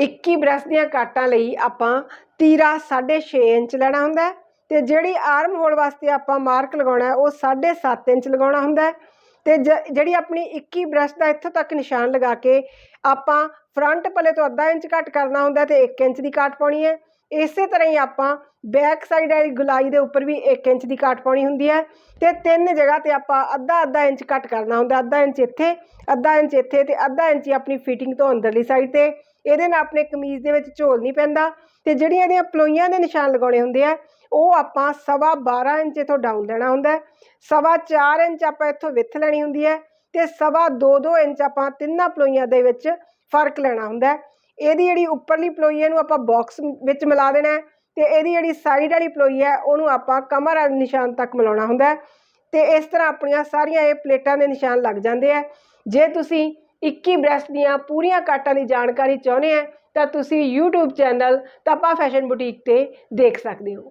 21 ਬ੍ਰੈਸ ਦੀਆਂ ਕਾਟਾਂ ਲਈ ਆਪਾਂ ਤੀਰਾ 6.5 ਇੰਚ ਲੈਣਾ ਹੁੰਦਾ ਹੈ ਤੇ ਜਿਹੜੀ ਆਰਮ ਹੋਲ ਵਾਸਤੇ ਆਪਾਂ ਮਾਰਕ ਲਗਾਉਣਾ ਹੈ, ਉਹ 7.5 ਇੰਚ ਲਗਾਉਣਾ ਹੁੰਦਾ ਹੈ। ਤੇ ਜ- ਜਿਹੜੀ ਆਪਣੀ 21 ਬ੍ਰੈਸ ਦਾ ਇੱਥੋਂ ਤੱਕ ਨਿਸ਼ਾਨ ਲਗਾ ਕੇ ਆਪਾਂ ਫਰੰਟ ਪਲੇ ਤੋਂ ਅੱਧਾ ਇੰਚ ਘੱਟ ਕਰਨਾ ਹੁੰਦਾ ਤੇ 1 ਇੰਚ ਦੀ ਕਾਟ ਪਾਉਣੀ ਹੈ। ਇਸੇ ਤਰ੍ਹਾਂ ਹੀ ਆਪਾਂ ਬੈਕ ਸਾਈਡ ਵਾਲੀ ਗੁਲਾਈ ਦੇ ਉੱਪਰ ਵੀ 1 ਇੰਚ ਦੀ ਕਾਟ ਪਾਉਣੀ ਹੁੰਦੀ ਹੈ ਤੇ ਤਿੰਨ ਜਗ੍ਹਾ ਤੇ ਆਪਾਂ ਅੱਧਾ ਅੱਧਾ ਇੰਚ ਕੱਟ ਕਰਨਾ ਹੁੰਦਾ, ਅੱਧਾ ਇੰਚ ਇੱਥੇ, ਅੱਧਾ ਇੰਚ ਇੱਥੇ ਤੇ ਅੱਧਾ ਇੰਚ ਹੀ ਆਪਣੀ ਫਿਟਿੰਗ ਤੋਂ ਅੰਦਰਲੀ ਸਾਈਡ ਤੇ। ਇਹਦੇ ਨਾਲ ਆਪਣੇ ਕਮੀਜ਼ ਦੇ ਵਿੱਚ ਝੋਲ ਨਹੀਂ ਪੈਂਦਾ ਤੇ ਜਿਹੜੀਆਂ ਇਹਦੀਆਂ ਪਲੋਈਆਂ ਦੇ ਨਿਸ਼ਾਨ ਲਗਾਉਣੇ ਹੁੰਦੇ ਆ, ਉਹ ਆਪਾਂ ਸਵਾ 12 ਇੰਚ ਇਥੋਂ ਡਾਊਨ ਲੈਣਾ ਹੁੰਦਾ ਸਵਾ 4 ਇੰਚ ਆਪਾਂ ਇੱਥੋਂ ਵਿੱਥ ਲੈਣੀ ਹੁੰਦੀ ਹੈ ਤੇ ਸਵਾ 2-2 ਇੰਚ ਆਪਾਂ ਤਿੰਨਾਂ ਪਲੋਈਆਂ ਦੇ ਵਿੱਚ ਫ਼ਰਕ ਲੈਣਾ ਹੁੰਦਾ ਇਹਦੀ ਜਿਹੜੀ ਉੱਪਰਲੀ ਪਲੋਈ ਹੈ ਇਹਨੂੰ ਆਪਾਂ ਬਾਕਸ ਵਿੱਚ ਮਿਲਾ ਦੇਣਾ ਹੈ ਤੇ ਇਹਦੀ ਜਿਹੜੀ ਸਾਈਡ ਵਾਲੀ ਪਲੋਈ ਹੈ, ਉਹਨੂੰ ਆਪਾਂ ਕਮਰ ਵਾਲੇ ਨਿਸ਼ਾਨ ਤੱਕ ਮਿਲਾਉਣਾ ਹੁੰਦਾ ਹੈ ਤੇ ਇਸ ਤਰ੍ਹਾਂ ਆਪਣੀਆਂ ਸਾਰੀਆਂ ਇਹ ਪਲੇਟਾਂ ਦੇ ਨਿਸ਼ਾਨ ਲੱਗ ਜਾਂਦੇ ਆ ਜੇ ਤੁਸੀਂ 21 ਬ੍ਰੈਸਟ ਦੀਆਂ ਪੂਰੀਆਂ ਕਾਟਾਂ ਦੀ ਜਾਣਕਾਰੀ ਚਾਹੁੰਦੇ ਆ ਤਾਂ ਤੁਸੀਂ YouTube channel Tapa fashion boutique ਤੇ ਦੇਖ ਸਕਦੇ ਹੋ।